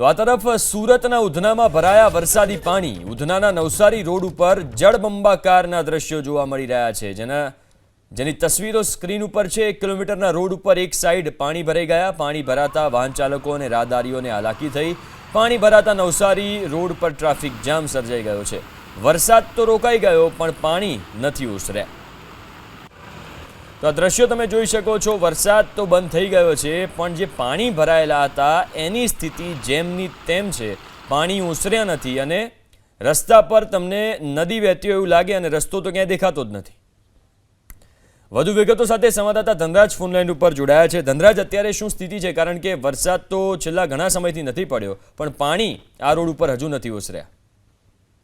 તો આ તરફ સુરતના ઉધનામાં ભરાયા વરસાદી પાણી. ઉધનાના નવસારી રોડ ઉપર જળબંબાકારના દ્રશ્યો જોવા મળી રહ્યા છે, જેના, જેની તસવીરો સ્ક્રીન ઉપર છે. એક કિલોમીટરના રોડ ઉપર એક સાઈડ પાણી ભરાઈ ગયા. પાણી ભરાતા વાહન ચાલકો અને રાહદારીઓને હાલાકી થઈ. પાણી ભરાતા નવસારી રોડ પર ટ્રાફિક જામ સર્જાઈ ગયો છે. વરસાદ તો રોકાઈ ગયો, પણ પાણી નથી ઓસર્યા તો આ દ્રશ્યો તમે જોઈ શકો છો. વરસાદ તો બંધ થઈ ગયો છે, પણ જે પાણી ભરાયેલા હતા, એની સ્થિતિ જેમની તેમ છે. પાણી ઉસર્યા નથી અને રસ્તા પર તમને નદી વહેતી એવું લાગે અને રસ્તો તો ક્યાંય દેખાતો જ નથી. વધુ વિગતો સાથે સંવાદદાતા ધનરાજ ફોનલાઈન ઉપર જોડાયા છે. ધનરાજ, અત્યારે શું સ્થિતિ છે? કારણ કે વરસાદ તો છેલ્લા ઘણા સમયથી નથી પડ્યો, પણ પાણી આ રોડ ઉપર હજુ નથી ઓસર્યા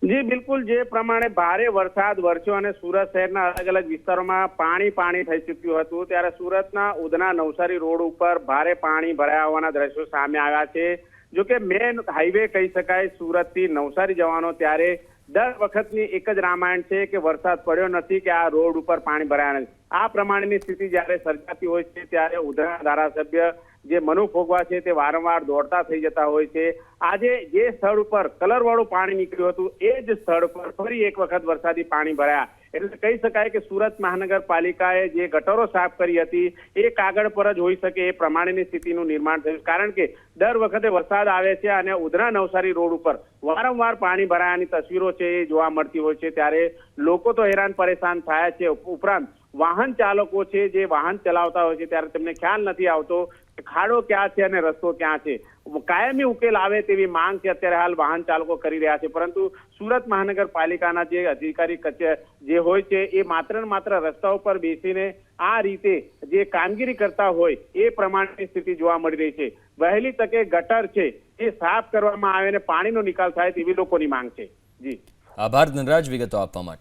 જી, બિલકુલ. જે પ્રમાણે ભારે વરસાદ વરસ્યો અને સુરત શહેરના અલગ અલગ વિસ્તારોમાં પાણી પાણી થઈ ચૂક્યું હતું, ત્યારે સુરતના ઉધના નવસારી રોડ ઉપર ભારે પાણી ભરાયા હોવાના દ્રશ્યો સામે આવ્યા છે. જો કે મેન હાઈવે કહી શકાય, સુરતથી નવસારી જવાનો ત્યારે દર વખતની એક જ રામાયણ છે કે વરસાદ પડ્યો નથી કે આ રોડ ઉપર પાણી ભરાયા નથી. આ પ્રમાણેની સ્થિતિ જ્યારે સર્જાતી હોય છે, ત્યારે ઉધના ધારાસભ્ય જે મનુ ફોગવા છે તે વારંવાર દોડતા થઈ જતા હોય છે. આજે જે સ્થળ ઉપર કલરવાળું પાણી નીકળ્યું હતું, એ જ સ્થળ પર ફરી એક વખત વરસાદી પાણી ભરાયા. એટલે કહી શકાય કે સુરત મહાનગરપાલિકાએ જે ગટરો સાફ કરી હતી, એ કાગળ પર જ હોઈ શકે એ પ્રમાણેની સ્થિતિનું નિર્માણ થયું. કારણ કે દર વખતે વરસાદ આવે છે અને ઉધના નવસારી રોડ ઉપર વારંવાર પાણી ભરાયાની તસવીરો છે એ જોવા મળતી હોય છે. ત્યારે લોકો તો હેરાન પરેશાન થયા છે. ઉપરાંત વાહન ચાલકો છે જે વાહન ચલાવતા હોય છે, ત્યારે તેમને ખ્યાલ નથી આવતો ખાડો ક્યાં છે અને રસ્તો ક્યાં છે? કાયમી ઉકેલ આવે તેવી માંગ છે અત્યારે હાલ વાહન ચાલકો કરી રહ્યા છે. પરંતુ સુરત મહાનગરપાલિકાના જે અધિકારી કચે, જે હોય છે, એ માત્ર ને માત્ર રસ્તા ઉપર બેસીને આ રીતે જે કામગીરી કરતા હોય, એ પ્રમાણેની સ્થિતિ જોવા મળી રહી છે. વહેલી તકે ગટર છે, એ સાફ કરવામાં આવે અને પાણીનો નિકાલ થાય તેવી લોકોની માંગ છે. જી. આભાર ધનરાજ, વિગતો આપવા માટે.